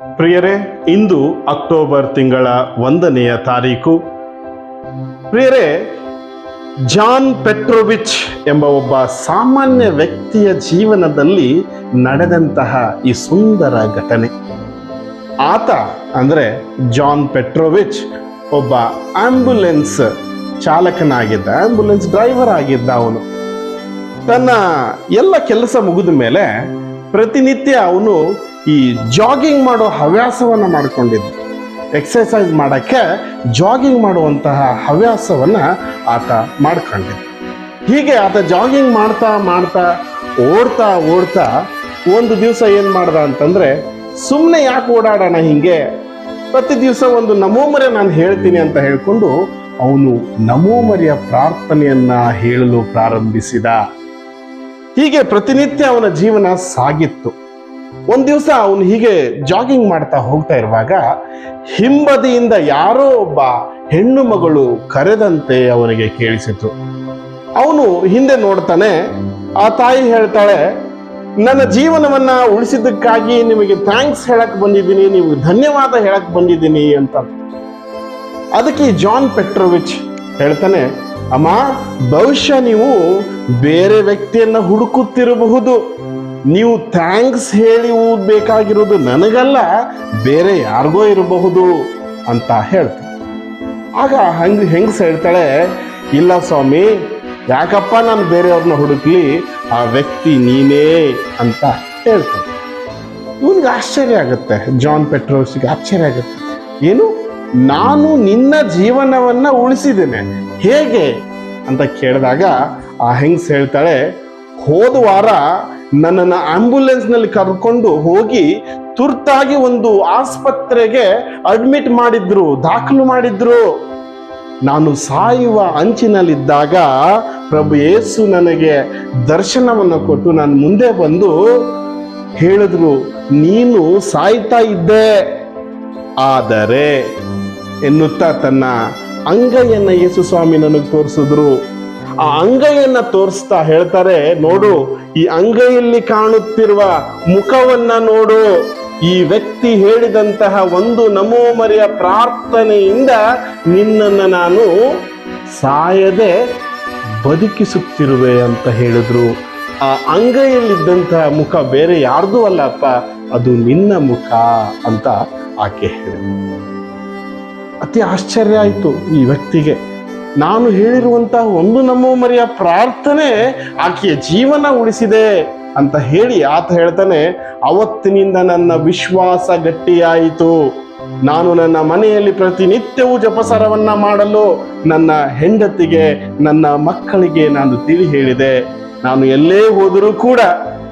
ಪ್ರಿಯರೇ, ಇಂದು ಅಕ್ಟೋಬರ್ ತಿಂಗಳ ಒಂದನೆಯ ತಾರೀಕು. ಪ್ರಿಯರೇ, ಜಾನ್ ಪೆಟ್ರೋವಿಚ್ ಎಂಬ ಒಬ್ಬ ಸಾಮಾನ್ಯ ವ್ಯಕ್ತಿಯ ಜೀವನದಲ್ಲಿ ನಡೆದಂತಹ ಈ ಸುಂದರ ಘಟನೆ. ಆತ ಅಂದರೆ ಜಾನ್ ಪೆಟ್ರೋವಿಚ್, ಒಬ್ಬ ಆಂಬ್ಯುಲೆನ್ಸ್ ಚಾಲಕನಾಗಿದ್ದ ಆಂಬ್ಯುಲೆನ್ಸ್ ಡ್ರೈವರ್ ಆಗಿದ್ದ ಅವನು. ತನ್ನ ಎಲ್ಲ ಕೆಲಸ ಮುಗಿದ ಮೇಲೆ ಪ್ರತಿನಿತ್ಯ ಅವನು ಈ ಜಾಗಿಂಗ್ ಮಾಡೋ ಹವ್ಯಾಸವನ್ನು ಮಾಡಿಕೊಂಡಿದ್ದ. ಎಕ್ಸಸೈಸ್ ಮಾಡೋಕ್ಕೆ ಜಾಗಿಂಗ್ ಮಾಡುವಂತಹ ಹವ್ಯಾಸವನ್ನು ಆತ ಮಾಡ್ಕೊಂಡಿದ್ದ. ಹೀಗೆ ಆತ ಜಾಗಿಂಗ್ ಮಾಡ್ತಾ ಮಾಡ್ತಾ ಓಡ್ತಾ ಓಡ್ತಾ ಒಂದು ದಿವಸ ಏನು ಮಾಡ್ದ ಅಂತಂದರೆ ಸುಮ್ಮನೆ ಯಾಕೆ ಓಡಾಡೋಣ ಹೀಗೆ? ಪ್ರತಿ ದಿವಸ ಒಂದು ನಮೋಮರೆ ನಾನು ಹೇಳ್ತೀನಿ ಅಂತ ಹೇಳಿಕೊಂಡು ಅವನು ನಮೋಮರಿಯ ಪ್ರಾರ್ಥನೆಯನ್ನ ಹೇಳಲು ಪ್ರಾರಂಭಿಸಿದ. ಹೀಗೆ ಪ್ರತಿನಿತ್ಯ ಅವನ ಜೀವನ ಸಾಗಿತ್ತು. ಒಂದ್ ದಿವಸ ಅವನು ಹೀಗೆ ಜಾಗಿಂಗ್ ಮಾಡ್ತಾ ಹೋಗ್ತಾ ಇರುವಾಗ ಹಿಂಬದಿಯಿಂದ ಯಾರೋ ಒಬ್ಬ ಹೆಣ್ಣು ಮಗಳು ಕರೆದಂತೆ ಅವನಿಗೆ ಕೇಳಿಸಿತು. ಅವನು ಹಿಂದೆ ನೋಡ್ತಾನೆ, ಆ ತಾಯಿ ಹೇಳ್ತಾಳೆ, ನನ್ನ ಜೀವನವನ್ನ ಉಳಿಸಿದ್ದಕ್ಕಾಗಿ ನಿಮಗೆ ಥ್ಯಾಂಕ್ಸ್ ಹೇಳಕ್ ಬಂದಿದ್ದೀನಿ, ನೀವು ಧನ್ಯವಾದ ಹೇಳಕ್ ಬಂದಿದ್ದೀನಿ ಅಂತ. ಅದಕ್ಕೆ ಜಾನ್ ಪೆಟ್ರೋವಿಚ್ ಹೇಳ್ತಾನೆ ಅಮ್ಮ, ಬಹುಶಃ ನೀವು ಬೇರೆ ವ್ಯಕ್ತಿಯನ್ನ ಹುಡುಕುತ್ತಿರಬಹುದು. ನೀವು ಥ್ಯಾಂಕ್ಸ್ ಹೇಳಿ ಬೇಕಾಗಿರೋದು ನನಗಲ್ಲ, ಬೇರೆ ಯಾರಿಗೋ ಇರಬಹುದು ಅಂತ ಹೇಳ್ತಾರೆ ಆಗ ಹಂಗ ಹೆಂಗ್ಸ್ ಹೇಳ್ತಾಳೆ, ಇಲ್ಲ ಸ್ವಾಮಿ, ಯಾಕಪ್ಪ ನಾನು ಬೇರೆಯವ್ರನ್ನ ಹುಡುಕ್ಲಿ, ಆ ವ್ಯಕ್ತಿ ನೀನೇ ಅಂತ ಹೇಳ್ತಾನೆ ಇವನಿಗೆ ಆಶ್ಚರ್ಯ ಆಗುತ್ತೆ, ಜಾನ್ ಪೆಟ್ರೋಸ್ಗೆ ಆಶ್ಚರ್ಯ ಆಗುತ್ತೆ. ಏನು? ನಾನು ನಿನ್ನ ಜೀವನವನ್ನ ಉಳಿಸಿದ್ದೇನೆ. ಹೇಗೆ? ಅಂತ ಕೇಳಿದಾಗ ಆ ಹೆಂಗ್ಸ್ ಹೇಳ್ತಾಳೆ, ಹೋದ ವಾರ ನನ್ನನ್ನು ಆಂಬ್ಯುಲೆನ್ಸ್ನಲ್ಲಿ ಕರ್ಕೊಂಡು ಹೋಗಿ ತುರ್ತಾಗಿ ಒಂದು ಆಸ್ಪತ್ರೆಗೆ ಅಡ್ಮಿಟ್ ಮಾಡಿದ್ರು, ದಾಖಲು ಮಾಡಿದ್ರು. ನಾನು ಸಾಯುವ ಅಂಚಿನಲ್ಲಿದ್ದಾಗ ಪ್ರಭು ಯೇಸು ನನಗೆ ದರ್ಶನವನ್ನು ಕೊಟ್ಟು ನಾನು ಮುಂದೆ ಬಂದು ಹೇಳಿದ್ರು, ನೀನು ಸಾಯ್ತಾ ಇದ್ದೆ. ಆದರೆ ಎನ್ನುತ್ತಾ ತನ್ನ ಅಂಗೈಯನ್ನ ಯೇಸು ಸ್ವಾಮಿ ನನಗೆ ತೋರಿಸಿದ್ರು. ಆ ಅಂಗೈಯನ್ನ ತೋರಿಸ್ತಾ ಹೇಳ್ತಾರೆ, ನೋಡು, ಈ ಅಂಗೈಯಲ್ಲಿ ಕಾಣುತ್ತಿರುವ ಮುಖವನ್ನ ನೋಡು. ಈ ವ್ಯಕ್ತಿ ಹೇಳಿದಂತಹ ಒಂದು ನಮೋಮರಿಯ ಪ್ರಾರ್ಥನೆಯಿಂದ ನಿನ್ನನ್ನು ನಾನು ಸಾಯದೆ ಬದುಕಿಸುತ್ತಿರುವೆ ಅಂತ ಹೇಳಿದ್ರು. ಆ ಅಂಗೈಯಲ್ಲಿದ್ದಂತಹ ಮುಖ ಬೇರೆ ಯಾರ್ದೂ ಅಲ್ಲಪ್ಪ, ಅದು ನಿನ್ನ ಮುಖ, ಅಂತ ಆಕೆ ಹೇಳಿ ಅತಿ ಆಶ್ಚರ್ಯ ಆಯಿತು ಈ ವ್ಯಕ್ತಿಗೆ. ನಾನು ಹೇಳಿರುವಂತಹ ಒಂದು ನಮ್ಮ ಮರಿಯ ಪ್ರಾರ್ಥನೆ ಆಕೆಯ ಜೀವನ ಉಳಿಸಿದೆ ಅಂತ ಹೇಳಿ ಆತ ಹೇಳ್ತಾನೆ, ಅವತ್ತಿನಿಂದ ನನ್ನ ವಿಶ್ವಾಸ ಗಟ್ಟಿಯಾಯಿತು. ನಾನು ನನ್ನ ಮನೆಯಲ್ಲಿ ಪ್ರತಿನಿತ್ಯವೂ ಜಪಸರವನ್ನ ಮಾಡಲು ನನ್ನ ಹೆಂಡತಿಗೆ, ನನ್ನ ಮಕ್ಕಳಿಗೆ ನಾನು ತಿಳಿ ಹೇಳಿದೆ. ನಾನು ಎಲ್ಲೇ ಹೋದರೂ ಕೂಡ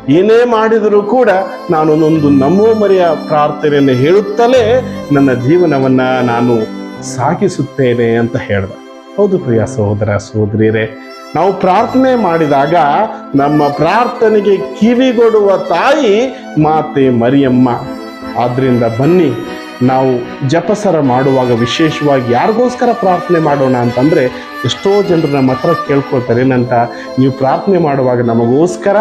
ಏನೇ ಮಾಡಿದರೂ ಕೂಡ ನಾನು ಒಂದೊಂದು ನಮೋ ಮರೆಯ ಪ್ರಾರ್ಥನೆಯನ್ನು ಹೇಳುತ್ತಲೇ ನನ್ನ ಜೀವನವನ್ನ ನಾನು ಸಾಗಿಸುತ್ತೇನೆ ಅಂತ ಹೇಳ್ದ. ಹೌದು ಪ್ರಿಯ ಸಹೋದರ ಸಹೋದರಿಯರೇ, ನಾವು ಪ್ರಾರ್ಥನೆ ಮಾಡಿದಾಗ ನಮ್ಮ ಪ್ರಾರ್ಥನೆಗೆ ಕಿವಿಗೊಡುವ ತಾಯಿ ಮಾತೆ ಮರಿಯಮ್ಮ. ಆದ್ರಿಂದ ಬನ್ನಿ, ನಾವು ಜಪಸರ ಮಾಡುವಾಗ ವಿಶೇಷವಾಗಿ ಯಾರಿಗೋಸ್ಕರ ಪ್ರಾರ್ಥನೆ ಮಾಡೋಣ ಅಂತಂದ್ರೆ ಎಷ್ಟೋ ಜನರು ನಮ್ಮ ಹತ್ರ ಕೇಳ್ಕೊಳ್ತಾರೆ ಏನಂತ, ನೀವು ಪ್ರಾರ್ಥನೆ ಮಾಡುವಾಗ ನಮಗೋಸ್ಕರ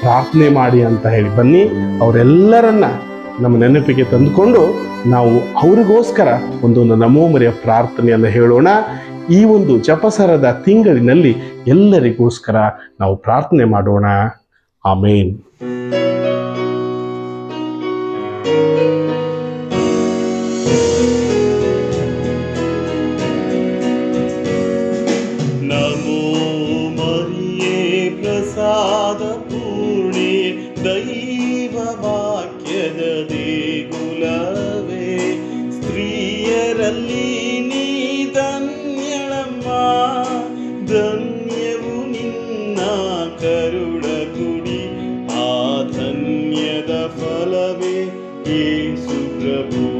ಪ್ರಾರ್ಥನೆ ಮಾಡಿ ಅಂತ ಹೇಳಿ ಬನ್ನಿ, ಅವರೆಲ್ಲರನ್ನ ನಮ್ಮ ನೆನಪಿಗೆ ತಂದುಕೊಂಡು ನಾವು ಅವರಿಗೋಸ್ಕರ ಒಂದೊಂದು ನಮೋಮರಿಯ ಪ್ರಾರ್ಥನೆಯನ್ನು ಹೇಳೋಣ. ಈ ಒಂದು ಜಪಸರದ ತಿಂಗಳಿನಲ್ಲಿ ಎಲ್ಲರಿಗೋಸ್ಕರ ನಾವು ಪ್ರಾರ್ಥನೆ ಮಾಡೋಣ. ಆಮೇನ್. ಸ್ತ್ರೀಯರಲ್ಲಿ ನೀ ಧನ್ಯಳಮ್ಮ. ಧನ್ಯವು ನಿನ್ನ ಕರುಣ ಕುಡಿ ಆ ಧನ್ಯದ ಫಲವೇ ಏ ಪ್ರಭು.